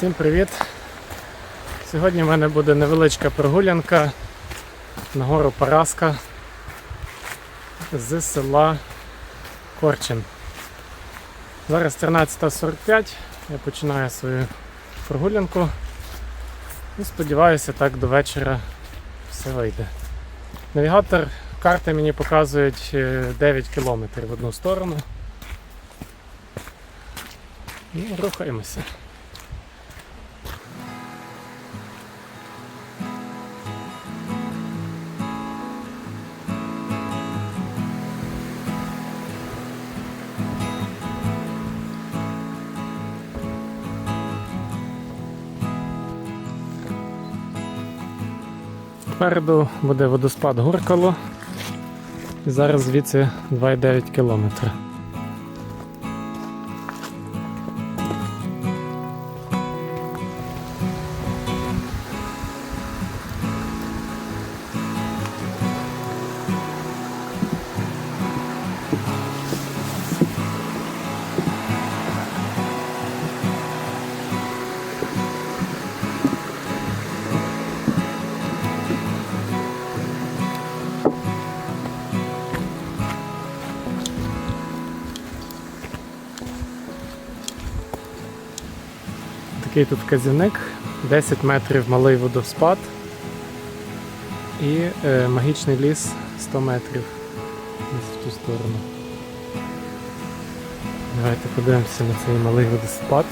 Всім привіт! Сьогодні в мене буде невеличка прогулянка на гору Параска з села Корчин. Зараз 13.45, я починаю свою прогулянку і сподіваюся, так до вечора все вийде. Навігатор карти мені показують е, 9 кілометрів в одну сторону. Ну, рухаємося. Попереду буде водоспад Гуркало. І зараз звідси 2,9 кілометра. Такий тут казівник, 10 метрів малий водоспад і е, магічний ліс 100 метрів в ту сторону. Давайте подивимося на цей малий водоспад.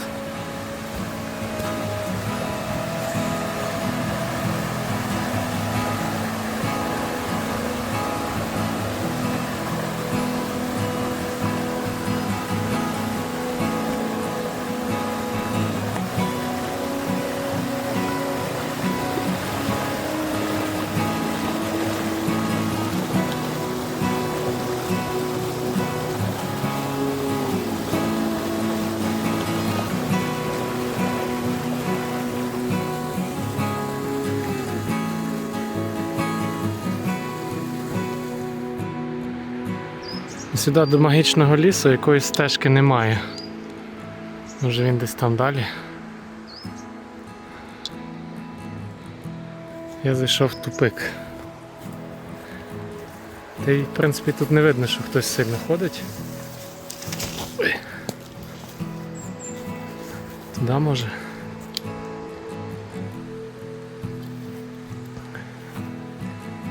Сюди до магічного лісу якоїсь стежки немає. Може він десь там далі. Я зайшов в тупик. Та й в принципі тут не видно, що хтось сильно ходить. Туди може.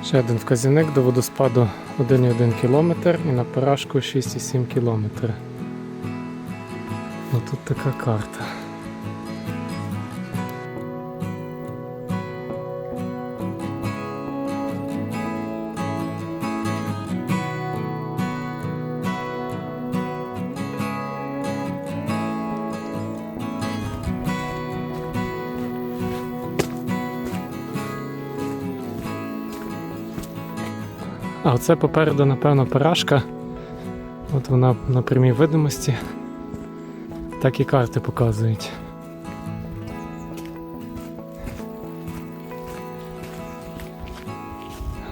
Ще один вказівник до водоспаду 1,1 км і на парашку 6,7 км. Тут така карта. А оце попереду, напевно, парашка. От вона на прямій видимості. Так і карти показують.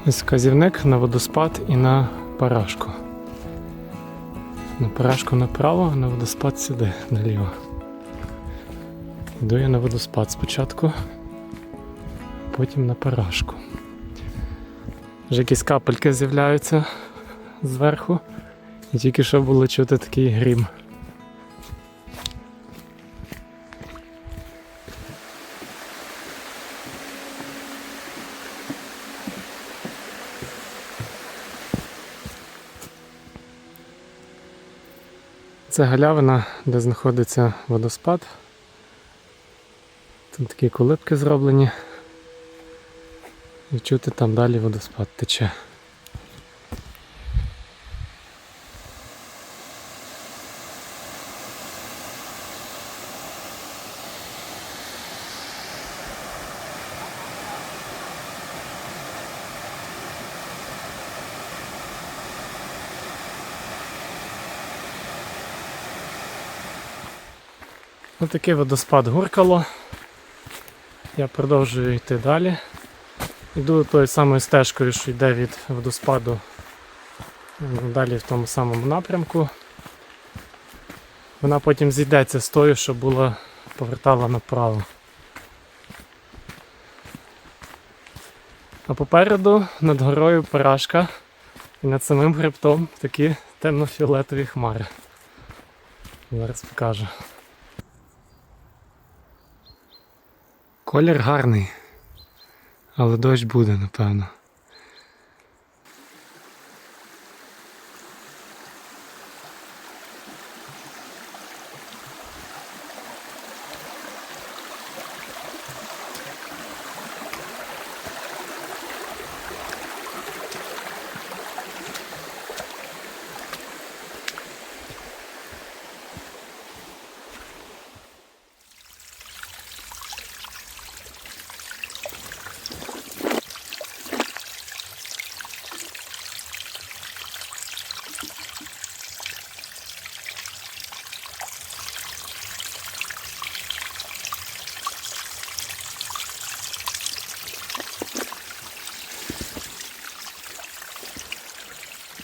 Ось вказівник на водоспад і на парашку. На парашку направо, на водоспад сюди, наліво. Йду я на водоспад спочатку, потім на парашку. Вже якісь капельки з'являються зверху. І тільки що було чути такий грім. Це галявина, де знаходиться водоспад. Тут такі колибки зроблені. І чути там далі водоспад тече. Ось такий водоспад гуркало. Я продовжую йти далі. Йду тою самою стежкою, що йде від водоспаду далі в тому самому напрямку. Вона потім зійдеться з тою, що була повертала направо. А попереду над горою парашка і над самим хребтом такі темно-фіолетові хмари. Зараз покажу. Колір гарний, але дощ буде, напевно.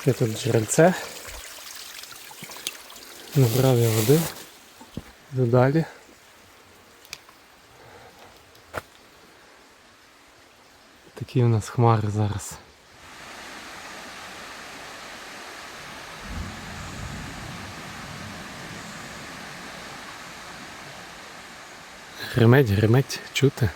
Є тут джерельце. Набрав я води. Йду далі. Такі у нас хмари зараз. Гримить, гримить, чути.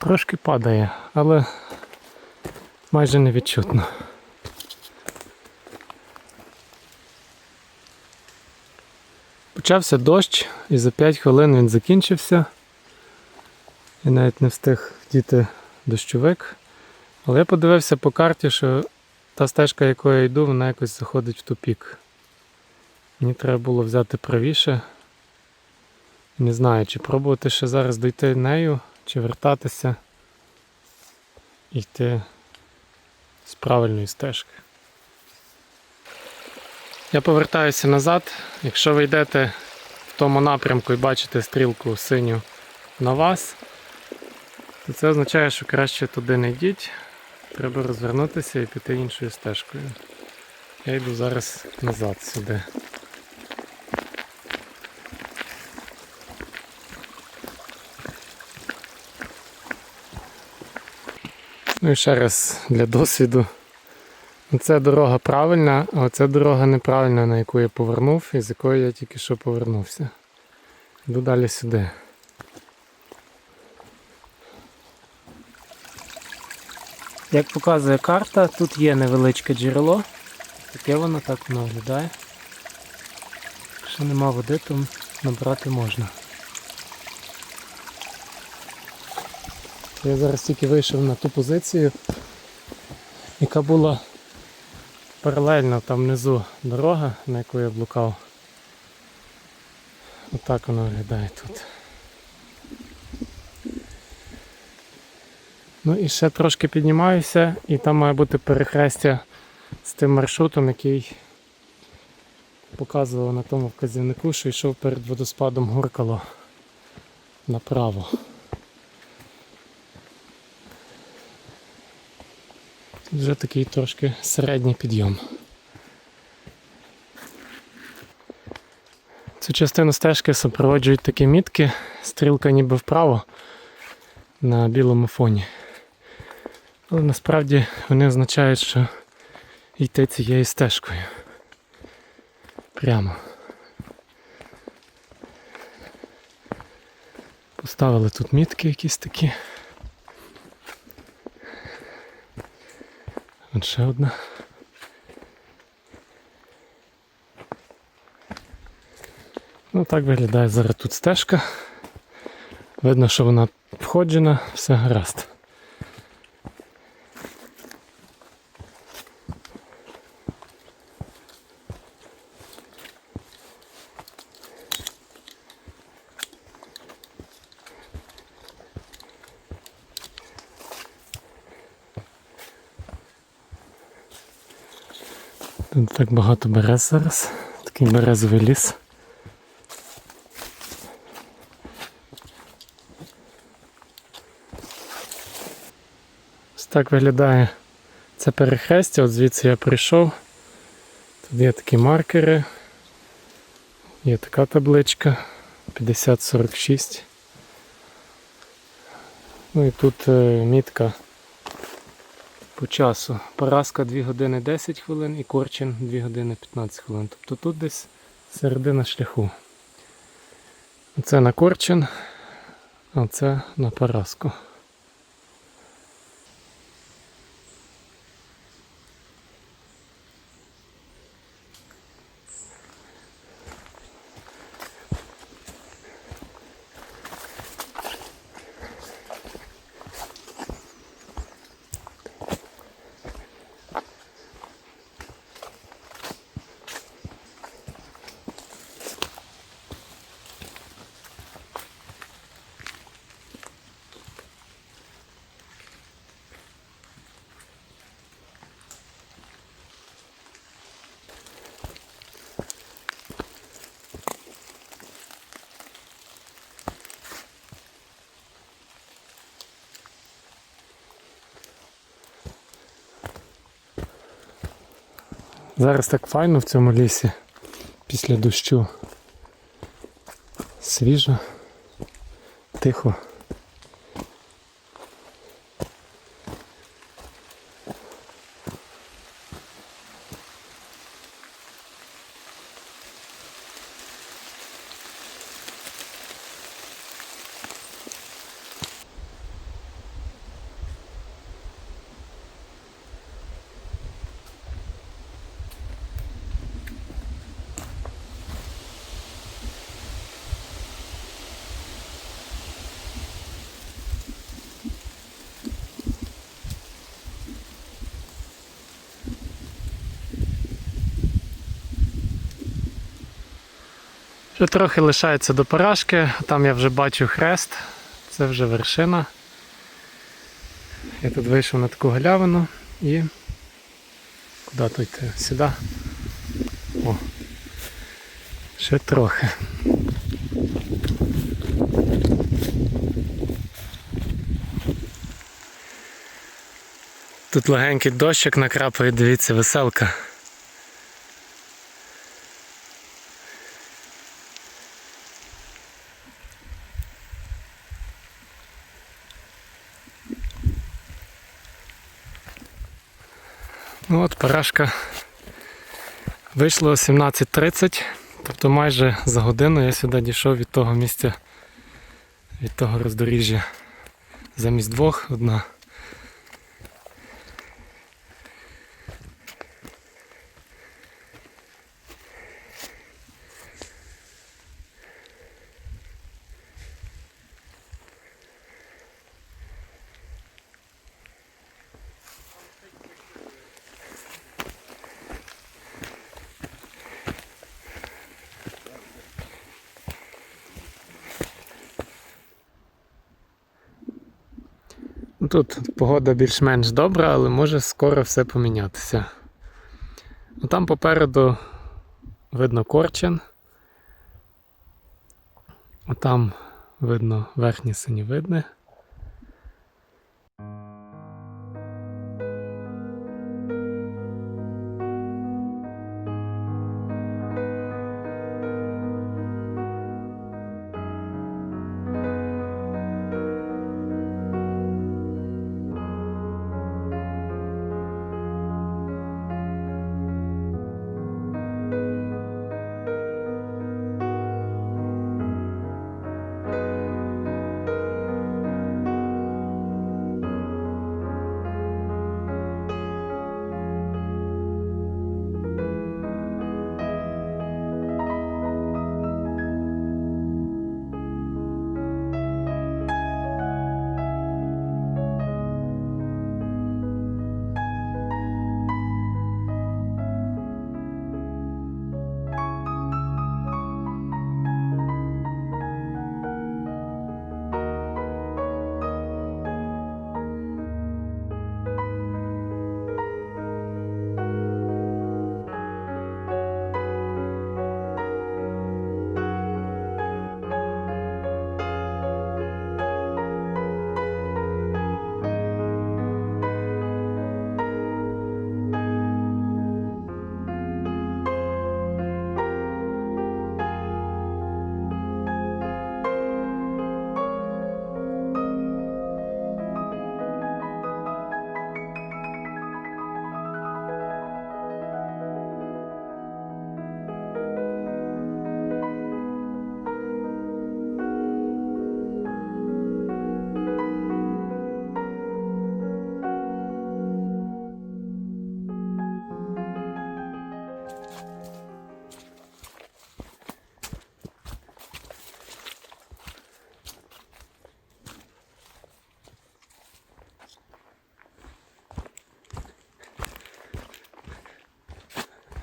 Трошки падає, але майже невідчутно. Почався дощ і за 5 хвилин він закінчився. Я навіть не встиг вдіти дощовик. Але я подивився по карті, що та стежка, якою я йду, вона якось заходить в тупік. Мені треба було взяти правіше. Не знаю, чи пробувати ще зараз дойти нею, чи вертатися і йти з правильної стежки. Я повертаюся назад. Якщо ви йдете в тому напрямку і бачите стрілку синю на вас, то це означає, що краще туди не йдіть. Треба розвернутися і піти іншою стежкою. Я йду зараз назад сюди. Ну і ще раз для досвіду. Це дорога правильна, а це дорога неправильна, на яку я повернув і з якої я тільки що повернувся. Йду далі сюди. Як показує карта, тут є невеличке джерело. Таке воно так воно виглядає. Якщо нема води, то набрати можна. Я зараз тільки вийшов на ту позицію, яка була паралельно там внизу дорога, на яку я блукав. Отак воно виглядає тут. Ну і ще трошки піднімаюся, і там має бути перехрестя з тим маршрутом, який показував на тому вказівнику, що йшов перед водоспадом Гуркало направо. Вже такий трошки середній підйом. Цю частину стежки супроводжують такі мітки, стрілка ніби вправо на білому фоні. Але насправді вони означають, що йти цією стежкою. Прямо. Поставили тут мітки якісь такі. Тут ще одна. Ну так виглядає зараз тут стежка. Видно, що вона входжена, все гаразд. Тут так багато берез зараз. Такий березовий ліс. Ось так виглядає це перехрестя, от звідси я прийшов. Тут є такі маркери. Є така табличка 5046. Ну і тут е, мітка по часу. Поразка 2 години 10 хвилин і Корчин 2 години 15 хвилин. Тобто тут десь середина шляху. Це на Корчин, а це на Параску. Зараз так файно в цьому лісі після дощу. Свіжо, тихо. Ще трохи лишається до поражки, там я вже бачу хрест, це вже вершина. Я тут вийшов на таку галявину і куди то йти? Сюди. О, ще трохи. Тут легенький дощик накрапає, дивіться, веселка. Ну от парашка вийшла о 17.30, тобто майже за годину я сюди дійшов від того місця, від того роздоріжжя. Замість двох одна. Тут погода більш-менш добра, але може скоро все помінятися. Ну, Там попереду видно корчен. Там видно верхні синівидни.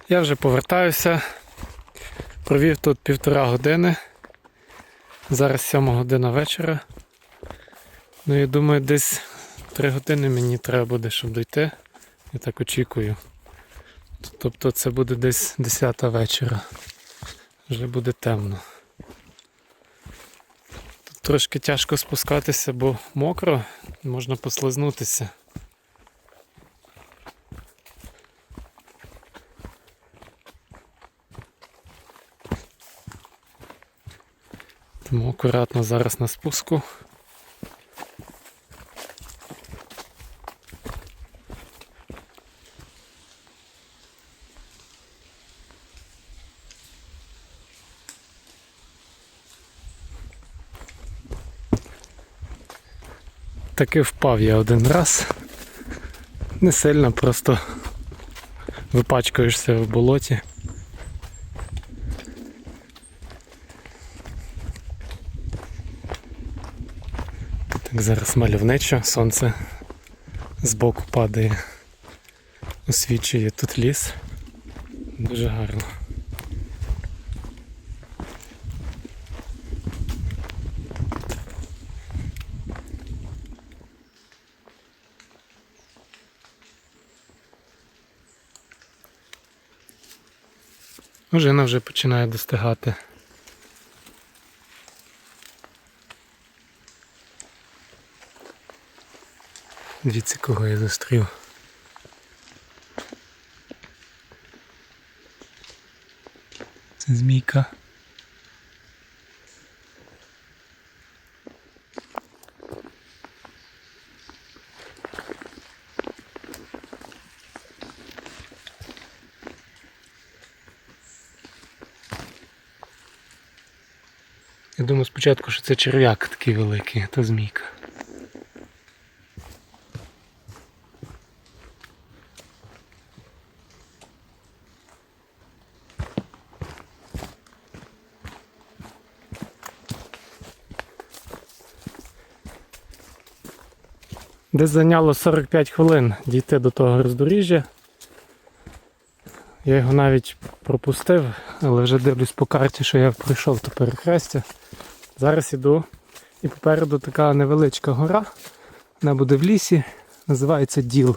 Я вже повертаюся. Провів тут півтора години. Зараз сьома година вечора. Ну я думаю, десь три години мені треба буде, щоб дойти. Я так очікую. Тобто це буде десь 10 вечора. Вже буде темно. Тут трошки тяжко спускатися, бо мокро, можна послизнутися. Тому акуратно зараз на спуску. Таки впав я один раз. Не сильно, просто випачкаєшся в болоті. Так зараз мальовничо, сонце збоку падає, освічує тут ліс. Дуже гарно. Ожина вже починає достигати. Дивіться, кого я зустрів. Це змійка. Я думаю спочатку, що це черв'як такий великий, а то змійка. Десь зайняло 45 хвилин дійти до того роздоріжжя. Я його навіть пропустив, але вже дивлюсь по карті, що я пройшов до перехрестя. Зараз іду і попереду така невеличка гора. Вона буде в лісі, називається Діл.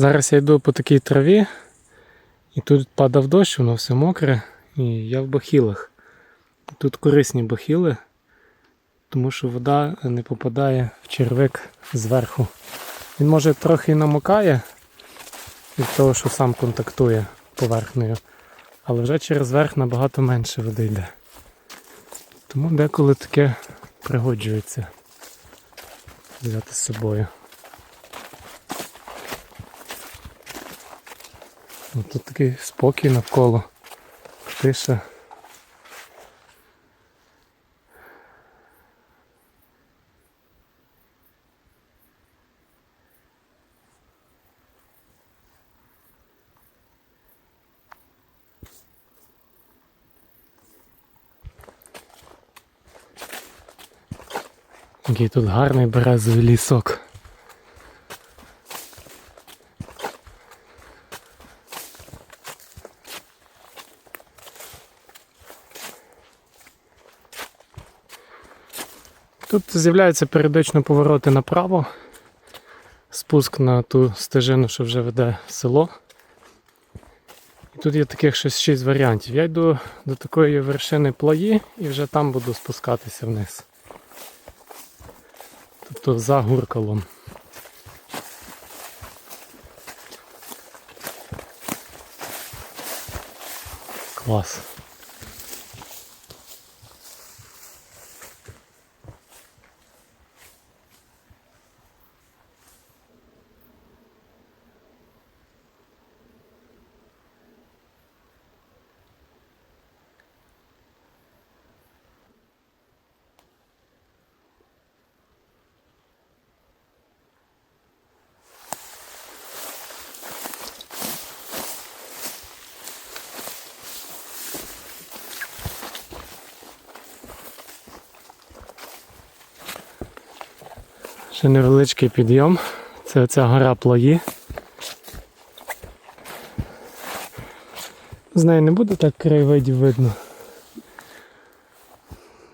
Зараз я йду по такій траві, і тут падав дощ, воно все мокре, і я в бахілах. Тут корисні бахіли, тому що вода не попадає в червик зверху. Він може трохи намокає від того, що сам контактує поверхнею, але вже через верх набагато менше води йде. Тому деколи таке пригоджується взяти з собою. Ну, Тут такий спокій навколо. Тиша. Який тут гарний березовий лісок. Тут з'являються періодично повороти направо, спуск на ту стежину, що вже веде село. І тут є таких щось 6 варіантів. Я йду до такої вершини плаї і вже там буду спускатися вниз. Тобто за гуркалом. Клас. Ще невеличкий підйом. Це оця гора плої. З неї не буде так краєвидів видно.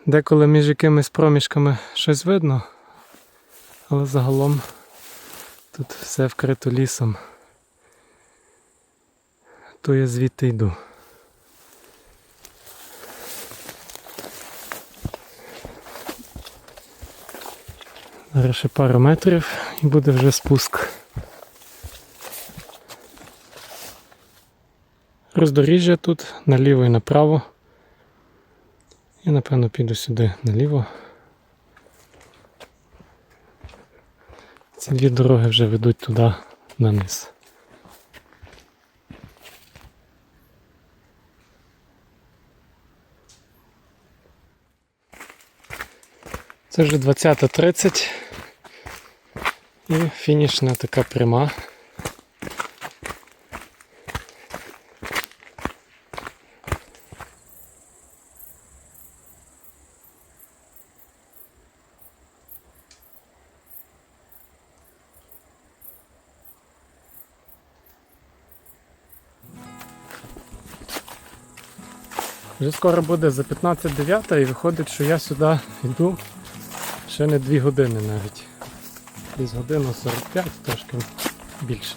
Деколи між якимись проміжками щось видно, але загалом тут все вкрито лісом. То я звідти йду. Зараз ще пару метрів і буде вже спуск. Роздоріжжя тут наліво і направо. І напевно піду сюди наліво. Ці дві дороги вже ведуть туди на низ. Це вже 20.30 і фінішна така пряма. Вже скоро буде за 15.09 і виходить, що я сюди йду ще не 2 години навіть. Десь годину 45, трошки більше.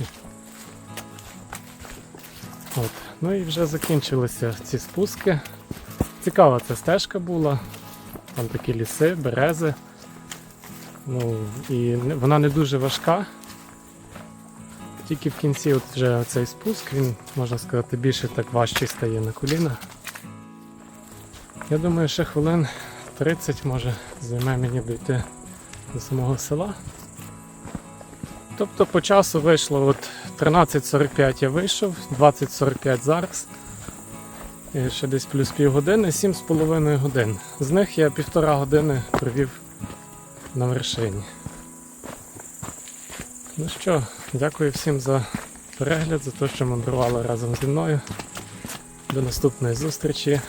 От. Ну і вже закінчилися ці спуски. Цікава ця стежка була. Там такі ліси, берези. Ну, і вона не дуже важка. Тільки в кінці от вже цей спуск, він, можна сказати, більше так важчий стає на коліна. Я думаю, ще хвилин 30 може займе мені дійти до самого села. Тобто по часу вийшло от 13.45 я вийшов, 20.45 зараз. І ще десь плюс півгодини, 7,5 годин. З них я півтора години провів на вершині. Ну що, дякую всім за перегляд, за те, що мандрували разом зі мною. До наступної зустрічі.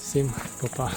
Всім па-па.